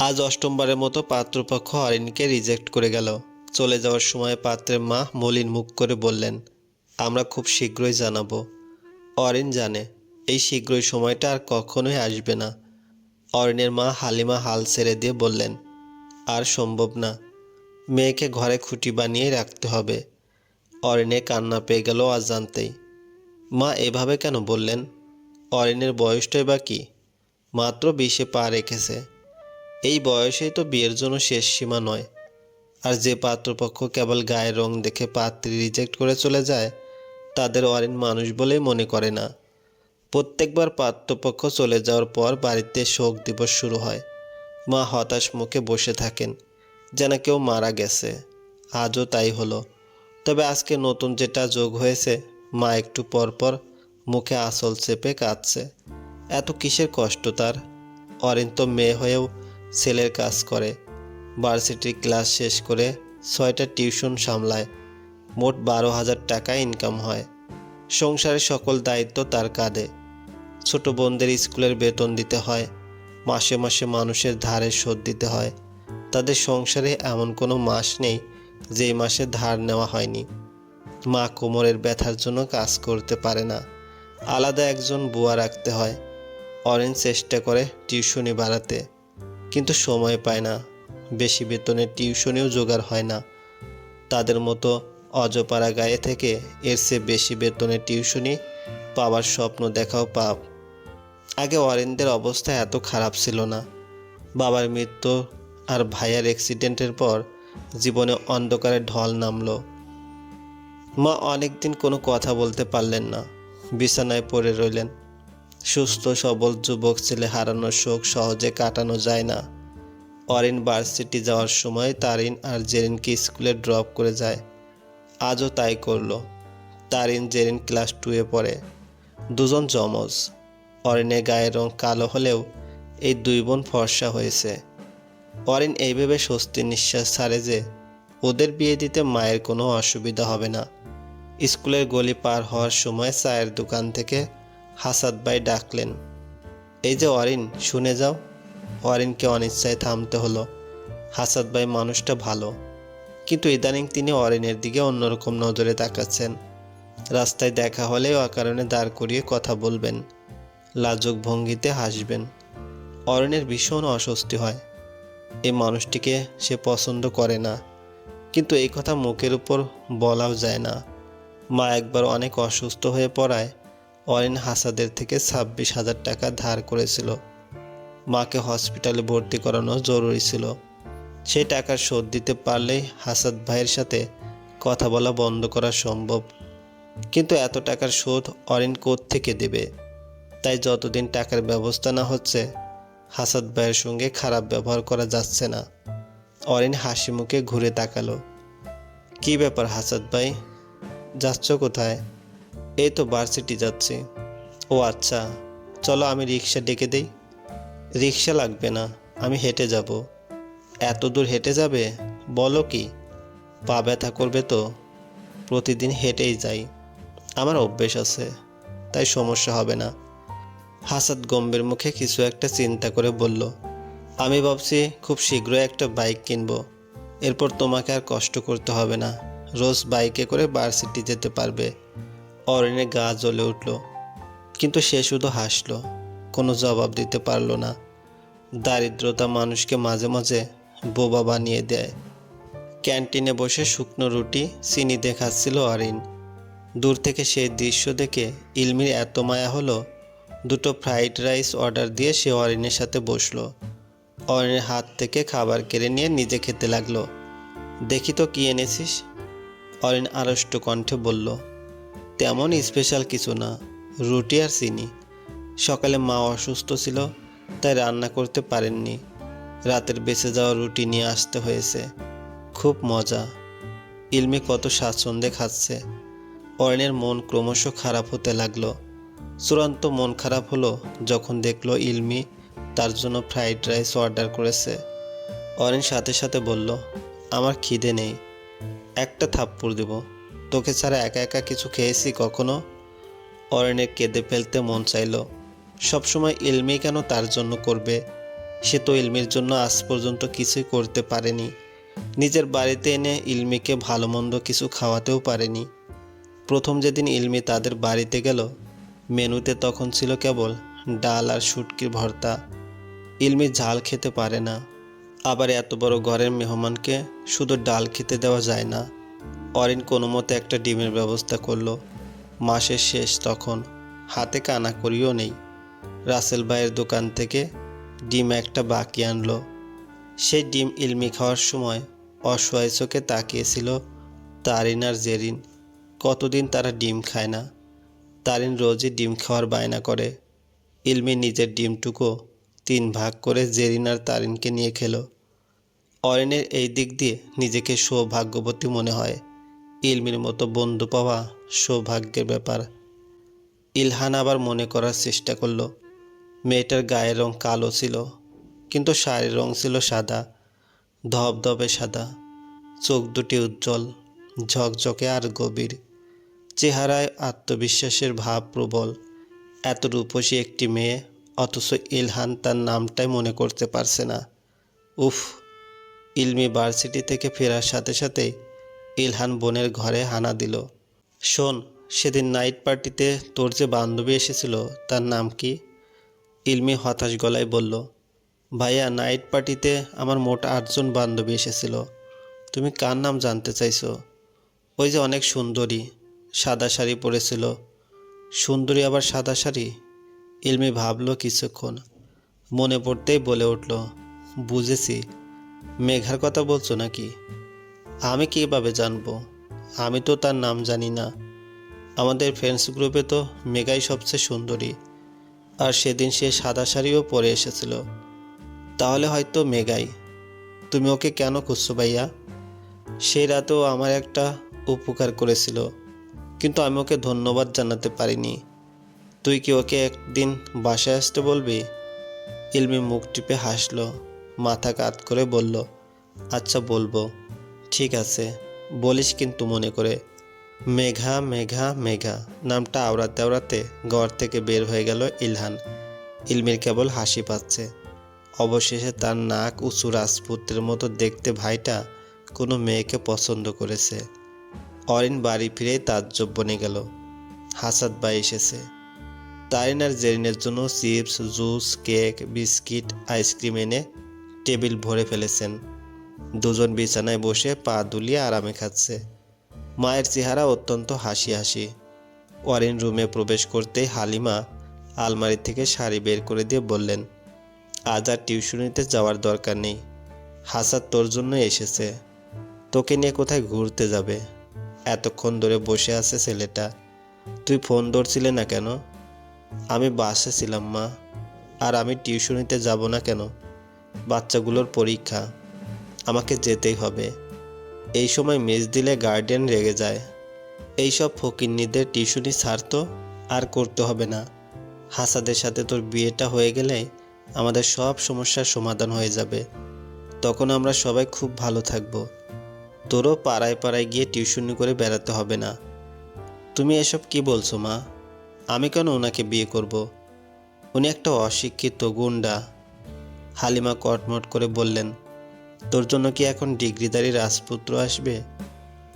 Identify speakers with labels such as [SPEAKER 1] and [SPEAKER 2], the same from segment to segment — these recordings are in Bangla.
[SPEAKER 1] আজ অষ্টমবারের মতো পাত্রপক্ষ অরিনকে রিজেক্ট করে গেল। চলে যাওয়ার সময় পাত্রের মা মলিন মুখ করে বললেন, আমরা খুব শীঘ্রই জানাব। অরিন জানে, এই শীঘ্রই সময়টা আর কখনোই আসবে না। অরিনের মা হালিমা হাল ছেড়ে দিয়ে বললেন, আর সম্ভব না। মেয়েকে ঘরে খুঁটি বানিয়ে রাখতে হবে। অরিনে কান্না পেয়ে গেল অজান্তেই মা এভাবে কেন বললেন? অরিনের বয়সটাই বা কি? মাত্র বিশে পা রেখেছে। এই বয়সেই তো বিয়ের জন্য শেষ সীমা নয়। আর যে পাত্রপক্ষ কেবল গায়ের রং দেখে পাত্রী রিজেক্ট করে চলে যায়, তাদের অরিন মানুষ বলেই মনে করে না। প্রত্যেকবার পাত্রপক্ষ চলে যাওয়ার পর বাড়িতে শোক দিবস শুরু হয়। মা হতাশ মুখে বসে থাকেন, যেন কেউ মারা গেছে। আজও তাই হলো। তবে আজকে নতুন যেটা যোগ হয়েছে, মা একটু পর পর মুখে আসল চেপে কাঁদছে। এত কিসের কষ্ট তার? অরিন তো মেয়ে হয়েও ছেলের কাজ করে। ভার্সিটির ক্লাস শেষ করে ছয়টা টিউশন সামলায়। মোট বারো হাজার টাকা ইনকাম হয়। সংসারের সকল দায়িত্ব তার কাঁধে। ছোট বোনদের স্কুলের বেতন দিতে হয়। মাসে মাসে মানুষের ধারে শোধ দিতে হয়। তাদের সংসারে এমন কোনো মাস নেই যেই মাসে ধার নেওয়া হয়নি। মা কোমরের ব্যথার জন্য কাজ করতে পারে না। আলাদা একজন বুয়া রাখতে হয়। অরেঞ্জ চেষ্টা করে টিউশনি বাড়াতে। কিন্তু সময় পায় না। বেশি বেতনের টিউশনিও জোগাড় হয় না। তাদের মতো অজপাড়া গায়ে থেকে এর চেয়ে বেশি বেতনের টিউশনি পাওয়ার স্বপ্ন দেখাও পাপ। আগে অরিনদের অবস্থা এত খারাপ ছিল না। বাবার মৃত্যু আর ভাইয়ার অ্যাক্সিডেন্টের পর জীবনে অন্ধকারে ঢল নামলো। মা অনেকদিন কোনো কথা বলতে পারলেন না। বিছানায় পড়ে রইলেন। সুস্থ, সবল যুবক ছেলে হারানোর শোক সহজে কাটানো যায় না। অরিন ভার্সিটি যাওয়ার সময় তারিন আর জেরিনকে স্কুলে ড্রপ করে যায়। আজও তাই করল। তারিন, জেরিন ক্লাস টুয়ে পড়ে। দুজন জমজ। অরিনের গায়ের রং কালো হলেও এই দুই বোন ফর্সা হয়েছে। অরিন এইভাবে স্বস্তির নিঃশ্বাস ছাড়ে যে ওদের বিয়ে দিতে মায়ের কোনো অসুবিধা হবে না। স্কুলের গলি পার হওয়ার সময় চায়ের দোকান থেকে হাসাদ ভাই ডাকলেন, এই যে অরিন, শুনে যাও। অরিনকে অনিচ্ছায় থামতে হলো। হাসাদ ভাই মানুষটা ভালো, কিন্তু ইদানিং তিনি অরিনের দিকে অন্যরকম নজরে তাকাচ্ছেন। রাস্তায় দেখা হলেও অকারণে দাঁড় করিয়ে কথা বলবেন। লাজুক ভঙ্গিতে হাসবেন। অরণ্যের ভীষণ অস্বস্তি হয়। এই মানুষটিকে সে পছন্দ করে না, কিন্তু এই কথা মুখের উপর বলাও যায় না। মা একবার অনেক অসুস্থ হয়ে পড়ায় অরিন হাসাদের থেকে ছাব্বিশ হাজার টাকা ধার করেছিল। মাকে হসপিটালে ভর্তি করানো জরুরি ছিল। সেই টাকার শোধ দিতে পারলেই হাসাদ ভাইয়ের সাথে কথা বলা বন্ধ করা সম্ভব। কিন্তু এত টাকার শোধ অরিন থেকে দেবে? তাই যতদিন টাকার ব্যবস্থা না হচ্ছে, হাসাদ ভাইয়ের সঙ্গে খারাপ ব্যবহার করা যাচ্ছে না। অরিন হাসি মুখে ঘুরে তাকালো। কি ব্যাপার হাসাদ ভাই? যাচ্ছ কোথায়? এই তো ভার্সিটি যাচ্ছি। ও আচ্ছা চলো আমি রিক্সা ডেকে দেই। রিক্সা লাগবে না, আমি হেঁটে যাব। এত দূর হেঁটে যাবে? বলো কি? পা ব্যথা করবে তো? প্রতিদিন হেঁটেই যাই। আমার অভ্যেস আছে, তাই সমস্যা হবে না। হাসাদ গম্ভীর মুখে কিছু একটা চিন্তা করে বলল, আমি ভাবছি খুব শীঘ্রই একটা বাইক কিনবো। এরপর তোমাকে আর কষ্ট করতে হবে না। রোজ বাইকে করে ভার্সিটি যেতে পারবে। অরিনে গা জ্বলে উঠল, কিন্তু সে শুধু হাসলো, কোনো জবাব দিতে পারল না। দারিদ্রতা মানুষকে মাঝে মাঝে বোবা বানিয়ে দেয়। ক্যান্টিনে বসে শুকনো রুটি, চিনি দেখাচ্ছিল অরিন। দূর থেকে সেই দৃশ্য দেখে ইলমির এত মায়া হলো, দুটো ফ্রাইড রাইস অর্ডার দিয়ে সে অরিনের সাথে বসল। অরিনের হাত থেকে খাবার কেড়ে নিয়ে নিজে খেতে লাগল। দেখি তো কী এনেছিস? অরিন আড়ষ্ট কণ্ঠে বলল। তেমন স্পেশাল কিছু না, রুটি আর চিনি। সকালে মা অসুস্থ ছিল, তাই রান্না করতে পারেননি। রাতের বেঁচে যাওয়া রুটি নিয়ে আসতে হয়েছে। খুব মজা। ইলমি কত স্বাচ্ছন্দ্যে খাচ্ছে। অরিনের মন ক্রমশ খারাপ হতে লাগল। চূড়ান্ত মন খারাপ হলো যখন দেখল ইলমি তার জন্য ফ্রাইড রাইস অর্ডার করেছে। অরিন সাথে সাথে বলল, আমার খিদে নেই। একটা থাপ্পড় দেব। তোকে ছাড়া একা একা কিছু খেয়েছি কখনো? অরিনের কেঁদে ফেলতে মন চাইলো। সবসময় ইলমি কেন তার জন্য করবে? সে তো ইলমির জন্য আজ পর্যন্ত কিছুই করতে পারেনি। নিজের বাড়িতে এনে ইলমিকে ভালো মন্দ কিছু খাওয়াতেও পারেনি। প্রথম যেদিন ইলমি তাদের বাড়িতে গেল, মেনুতে তখন ছিল কেবল ডাল আর শুটকির ভর্তা। ইলমি ঝাল খেতে পারে না। আবার এত বড় ঘরের মেহমানকে শুধু ডাল খেতে দেওয়া যায় না। অরিন কোনো মতে একটা ডিমের ব্যবস্থা করল। মাসের শেষ তখন হাতে কানা করিও নেই। রাসেল ভাইয়ের দোকান থেকে ডিম একটা বাকি আনলো। সেই ডিম ইলমি খাওয়ার সময় অসহায় চোখে তাকিয়েছিল তারিন আর জেরিন। কতদিন তারা ডিম খায় না। তারিন রোজই ডিম খাওয়ার বায়না করে। ইলমি নিজের ডিমটুকু তিন ভাগ করে জেরিন আর তারিনকে নিয়ে খেলো। অরিনের এই দিক দিয়ে নিজেকে সৌভাগ্যবতী মনে হয়। ইলমির মতো বন্ধু পাওয়া সৌভাগ্যের ব্যাপার। ইলহান আবার মনে করার চেষ্টা করল, মেয়েটার গায়ের রং কালো ছিল, কিন্তু শাড়ির রং ছিল সাদা, ধবধবে সাদা, চোখ দুটি উজ্জ্বল, ঝকঝকে আর গভীর, চেহারায় আত্মবিশ্বাসের ভাব প্রবল। এত রূপসী একটি মেয়ে, অথচ ইলহান তার নামটাই মনে করতে পারছে না। উফ, ইলমি ভার্সিটি থেকে ফেরার সাথে সাথেই ইলহান বোনের ঘরে হানা দিল। শোন, সেদিন নাইট পার্টিতে তোর যে বান্ধবী এসেছিল, তার নাম কি? ইলমি হতাশ গলায় বলল, ভাইয়া, নাইট পার্টিতে আমার মোট আটজন বান্ধবী এসেছিল। তুমি কার নাম জানতে চাইছো? ওই যে অনেক সুন্দরী, সাদা শাড়ি পরেছিল। সুন্দরী আবার সাদা শাড়ি? ইলমি ভাবলো কিছুক্ষণ। মনে পড়তেই বলে উঠল, বুঝেছি। মেঘার কথা বলছো নাকি? আমি কীভাবে জানব? আমি তো তার নাম জানি না। আমাদের ফ্রেন্ডস গ্রুপে তো মেঘাই সবচেয়ে সুন্দরী। আর সেদিন সে সাদা শাড়িও পরে এসেছিল। তাহলে হয়তো মেঘাই, তুমি ওকে কেন খুঁজছো ভাইয়া? সেই রাতেও আমার একটা উপকার করেছিল, কিন্তু আমি ওকে ধন্যবাদ জানাতে পারিনি। তুই কি ওকে একদিন বাসায় আসতে বলবি? ইলমি মুখ টিপে হাসলো, মাথা কাত করে বলল আচ্ছা বলব। ঠিক আছে, বলিস কিন্তু মনে করে। মেঘা মেঘা মেঘা, নামটা আওড়াতে আওড়াতে ঘর থেকে বের হয়ে গেল ইলহান। ইলমির কেবল হাসি পাচ্ছে। অবশেষে তার নাক উঁচু রাজপুত্রের মতো দেখতে ভাইটা কোনো মেয়েকে পছন্দ করেছে। অরিন বাড়ি ফিরেই তাজ্জব বনে গেল। হাসাদ ভাই এসেছে। তারিন আর জেরিনের জন্য chips, juice, cake, biscuit, ice cream এনে টেবিল ভরে ফেলেছেন। দুজন বিছানায় বসে পা দুলিয়ে আরামে খাচ্ছে। মায়ের চেহারা অত্যন্ত হাসি হাসি ওয়ারিন রুমে প্রবেশ করতেই হালিমা আলমারি থেকে শাড়ি বের করে দিয়ে বললেন, আজ আর টিউশনিতে যাওয়ার দরকার নেই। হাসাদ তোর জন্য এসেছে। তোকে নিয়ে কোথায় ঘুরতে যাবে? এতক্ষণ ধরে বসে আছে ছেলেটা। তুই ফোন ধরছিলে না কেন? আমি বাসে ছিলাম মা। আর আমি টিউশনিতে যাব না কেন? বাচ্চাগুলোর পরীক্ষা। আমাকে যেতেই হবে। এই সময় মেজ দিলে গার্ডিয়ান রেগে যায়। এইসব ফকিন্নিদের টিউশনি ছাড়তো আর করতে হবে না। হাসাদের সাথে তোর বিয়েটা হয়ে গেলে আমাদের সব সমস্যার সমাধান হয়ে যাবে। তখন আমরা সবাই খুব ভালো থাকব। তোরও পাড়ায় পাড়ায় গিয়ে টিউশনি করে বেড়াতে হবে না। তুমি এসব কি বলছো, মা? আমি কেন ওনাকে বিয়ে করব। উনি একটা অশিক্ষিত গুন্ডা হালিমা কটমট করে বললেন তোর জন্য কি এখন ডিগ্রিদারি রাজপুত্র আসবে?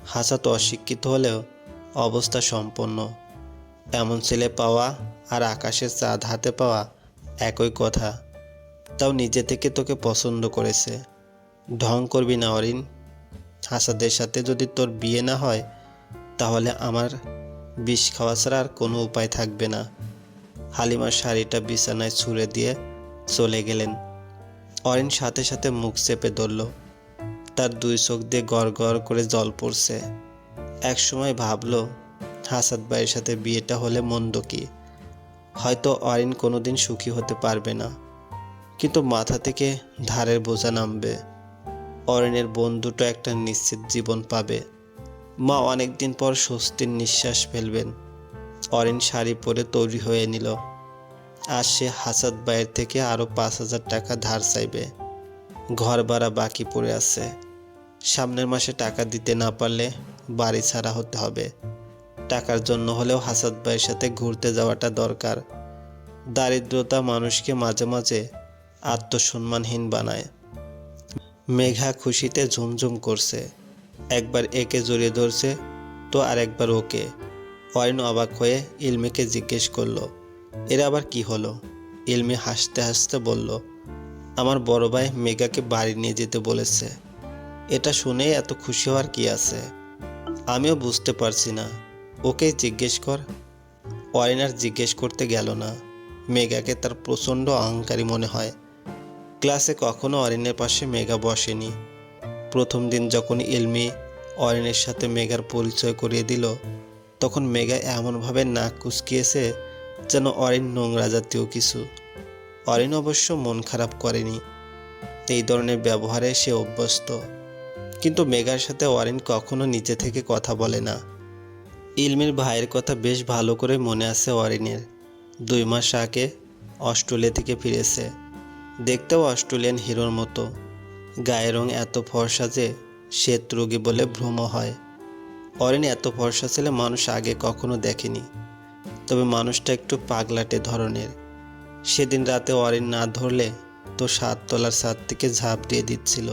[SPEAKER 1] হাসা তো অশিক্ষিত হলেও অবস্থা সম্পন্ন। এমন ছেলে পাওয়া আর আকাশের চাঁদ হাতে পাওয়া একই কথা। তাও নিজে থেকে তোকে পছন্দ করেছে। ঢং করবি না অরিন। হাসাদের সাথে যদি তোর বিয়ে না হয়, তাহলে আমার বিষ খাওয়া ছাড়া আর কোনো উপায় থাকবে না। হালিমার শাড়িটা বিছানায় ছুঁড়ে দিয়ে চলে গেলেন। অরিন সাথে সাথে মুখ চেপে ধরল। তার দুই চোখ দিয়ে গড় গড় করে জল পড়ছে। এক সময় ভাবলো, হাসাদ ভাইয়ের সাথে বিয়েটা হলে মন্দ কি? হয়তো অরিন কোনোদিন সুখী হতে পারবে না। কিন্তু মাথা থেকে ধারের বোঝা নামবে। অরিনের বন্ধুটা একটা নিশ্চিত জীবন পাবে। মা অনেকদিন পর স্বস্তির নিঃশ্বাস ফেলবেন। অরিন শাড়ি পরে তৈরি হয়ে নিল। আর সে হাসাদ ভাইয়ের থেকে আরও পাঁচ হাজার টাকা ধার চাইবে। ঘর ভাড়া বাকি পড়ে আছে। সামনের মাসে টাকা দিতে না পারলে বাড়ি ছাড়া হতে হবে। টাকার জন্য হলেও হাসাদ ভাইয়ের সাথে ঘুরতে যাওয়াটা দরকার। দারিদ্রতা মানুষকে মাঝে মাঝে আত্মসম্মানহীন বানায়। মেঘা খুশিতে ঝুমঝুম করছে। একবার একে জড়িয়ে ধরছে, তো আরেকবার ওকে। অরিন অবাক হয়ে ইলমিকে জিজ্ঞেস করল এর আবার কি হলো? ইলমি হাসতে হাসতে বলল, আমার বড় ভাই মেঘাকে বাড়ি নিয়ে যেতে বলেছে। এটা শুনেই এত খুশি হওয়ার কি আছে? আমিও বুঝতে পারছি না। ওকে জিজ্ঞেস কর। অরিন আর জিজ্ঞেস করতে গেল না। মেঘাকে তার প্রচণ্ড অহংকারী মনে হয়। ক্লাসে কখনো অরিনের পাশে মেঘা বসেনি। প্রথম দিন যখন ইলমি অরিনের সাথে মেঘার পরিচয় করিয়ে দিল, তখন মেঘা এমনভাবে নাক কুচকিয়েছে যেন অরিন নোংরা জাতীয় কিছু। অরিন অবশ্য মন খারাপ করেনি। এই ধরনের ব্যবহারে সে অভ্যস্ত। কিন্তু মেঘার সাথে অরিন কখনো নিচে থেকে কথা বলে না। ইলমির ভাইয়ের কথা বেশ ভালো করে মনে আছে অরিনের। দুই মাস আগে অস্ট্রেলিয়া থেকে ফিরেছে। দেখতেও অস্ট্রেলিয়ান হিরোর মতো। গায়ের রং এত ফর্সা যে শ্বেত রোগী বলে ভ্রম হয়। অরিন এত ফর্সা ছেলে মানুষ আগে কখনো দেখেনি। তবে মানুষটা একটু পাগলাটে ধরনের। সেদিন রাতে অরিন না ধরলে তো সাত তলার ছাদ থেকে ঝাঁপ দিয়ে দিচ্ছিল।